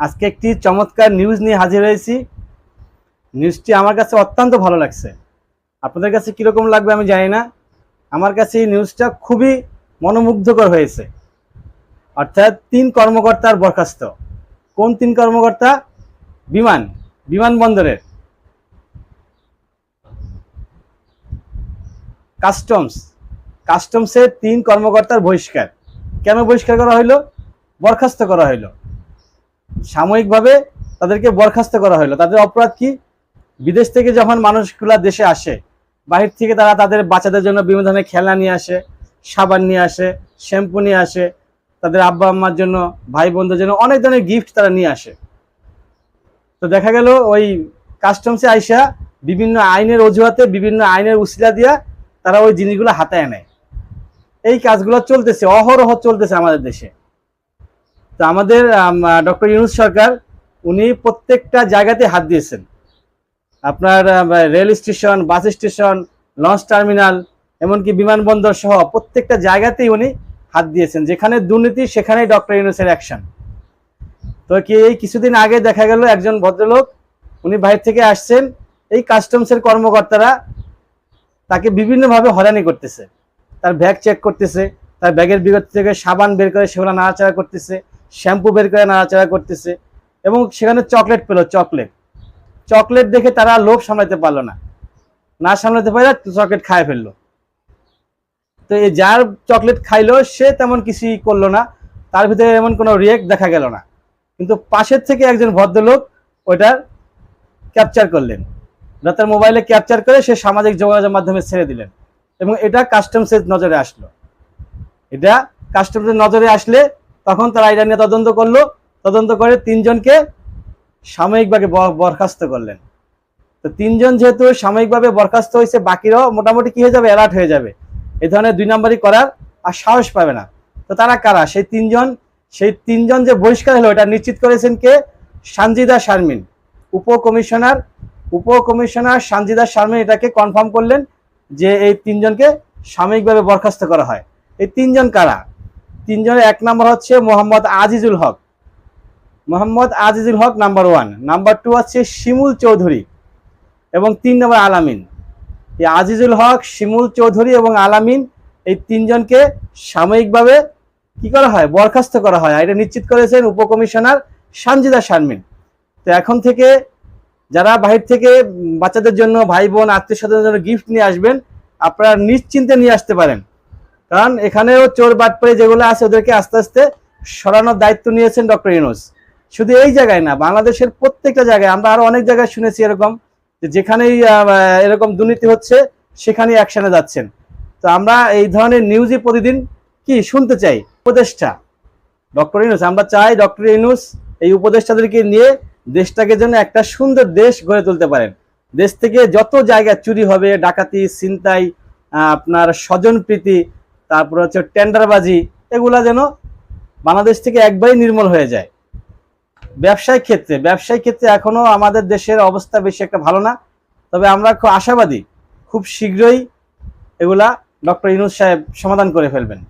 আজকে একটি চমৎকার নিউজ নিয়ে হাজির হয়েছি। নিউজটি আমার কাছে অত্যন্ত ভালো লাগছে। আপনাদের কাছে কীরকম লাগবে আমি জানি না। আমার কাছে এই নিউজটা খুবই মনোমুগ্ধকর হয়েছে। অর্থাৎ তিন কর্মকর্তার বরখাস্ত। কোন তিন কর্মকর্তা? বিমান বিমানবন্দরের কাস্টমস কাস্টমসের তিন কর্মকর্তার বহিষ্কার। কেন বহিষ্কার করা হইল? বরখাস্ত করা হইল। সাময়িকভাবে তাদেরকে বরখাস্ত করা হলো। তাদের অপরাধ কি? বিদেশ থেকে যখন মানুষগুলা দেশে আসে, বাহির থেকে তারা তাদের বাচ্চাদের জন্য বিভিন্ন ধরনের খেলনা নিয়ে আসে, সাবান নিয়ে আসে, শ্যাম্পু নিয়ে আসে, তাদের আব্বা আম্মার জন্য, ভাই বোনদের জন্য অনেক ধরনের গিফট তারা নিয়ে আসে। তো দেখা গেল ওই কাস্টমসে আইসা বিভিন্ন আইনের অজুহাতে বিভিন্ন আইনের উসিলা দিয়া তারা ওই জিনিসগুলো হাতায় নেয়। এই কাজগুলো চলতেছে, অহরহ চলতেছে আমাদের দেশে। তো আমাদের ডক্টর ইউনুস সরকার, উনি প্রত্যেকটা জায়গাতে হাত দিয়েছেন। আপনার rail station, bus station, launch terminal, এমনকি বিমানবন্দর সহ প্রত্যেকটা জায়গাতেই উনি হাত দিয়েছেন। যেখানে দুর্নীতি, সেখানেই ডক্টর ইউনুসের অ্যাকশন। তো কি এই কিছুদিন আগে দেখা গেল একজন ভদ্রলোক, উনি বাইরে থেকে আসছেন, এই কাস্টমসের কর্মকর্তারা তাকে বিভিন্নভাবে হয়রানি করতেছে। তার ব্যাগ চেক করতেছে, তার ব্যাগের বিগত থেকে সাবান বের করে সেগুলো নাড়াচাড়া করতেছে। শ্যাম্পু বের করে নাড়াচাড়া করতেছে এবং সেখানে চকলেট পেল, চকলেট। চকলেট দেখে তারা লোভ সামলাতে পারল না। না সামলাতে পারে চকলেট খায় ফেলল। তো এই যার চকলেট খাইলো, সে তেমন কিছুই করল না। তার ভিতরে এমন কোনো রিয়েক্ট দেখা গেল না। কিন্তু পাশের থেকে একজন ভদ্রলোক ওইটার ক্যাপচার করলেন। তার মোবাইলে ক্যাপচার করে সে সামাজিক যোগাযোগের মাধ্যমে ছেড়ে দিলেন। এবং এটা কাস্টমসের নজরে আসলো। এটা কাস্টমসের নজরে আসলে তখন তারা এটা নিয়ে তদন্ত করল। তদন্ত করে তিনজনকে সাময়িকভাবে বরখাস্ত করলেন। তো তিনজন যেহেতু সাময়িকভাবে বরখাস্ত হয়েছে, বাকিরাও মোটামুটি কি হয়ে যাবে? অ্যালার্ট হয়ে যাবে। এই ধরনের দুই নম্বরই করার আর সাহস পাবে না। তো তারা কারা? সেই তিনজন সেই তিনজন যে বহিষ্কার হলো, এটা নিশ্চিত করেছেন কে? সানজিদা শারমিন। উপকমিশনার উপকমিশনার সানজিদা শারমিন এটাকে কনফার্ম করলেন যে এই তিনজনকে সাময়িকভাবে বরখাস্ত করা হয়। এই তিনজন কারা? তিনজনের এক নম্বর হচ্ছে Mohammad Azizul Haque. Mohammad Azizul Haque number one. Number two হচ্ছে শিমুল চৌধুরী এবং তিন নম্বর আলামিন। এই আজিজুল হক, শিমুল চৌধুরী এবং আলামিন এই তিনজনকে সাময়িকভাবে কি করা হয়? বরখাস্ত করা হয়। এটা নিশ্চিত করেছেন উপকমিশনার সানজিদা শারমিন। তো এখন থেকে যারা বাহির থেকে বাচ্চাদের জন্য ভাই বোন, আত্মীয় স্বজনের জন্য গিফট নিয়ে আসবেন, আপনারা নিশ্চিন্তে নিয়ে আসতে পারেন। কারণ এখানেও চোর বাটপাড়ি যেগুলো আছে ওদেরকে আস্তে আস্তে সরানোর দায়িত্ব নিয়েছেন ডক্টর ইউনুস। শুধু এই জায়গায় না, বাংলাদেশের প্রত্যেকটা জায়গায়, আমরা আরও অনেক জায়গায় শুনেছি এরকম যেখানেই এরকম দুর্নীতি হচ্ছে, সেখানেই অ্যাকশনে যাচ্ছেন। তো আমরা এই ধরনের নিউজই প্রতিদিন কি শুনতে চাই? উপদেষ্টা, ডক্টর ইউনুস, আমরা চাই ডক্টর ইউনুস এই উপদেষ্টাদেরকে নিয়ে দেশটাকে যেন একটা সুন্দর দেশ গড়ে তুলতে পারেন। দেশ থেকে যত জায়গায় চুরি হবে, ডাকাতি, ছিনতাই আপনার স্বজনপ্রীতি তারপর হচ্ছে টেন্ডারবাজি, এগুলা যেন বাংলাদেশ থেকে একবারই নির্মল হয়ে যায়। ব্যবসায়িক ক্ষেত্রে ব্যবসায়িক ক্ষেত্রে এখনও আমাদের দেশের অবস্থা বেশি একটা ভালো না। তবে আমরা খুব আশাবাদী, খুব শীঘ্রই এগুলা ডক্টর ইনুজ সাহেব সমাধান করে ফেলবেন।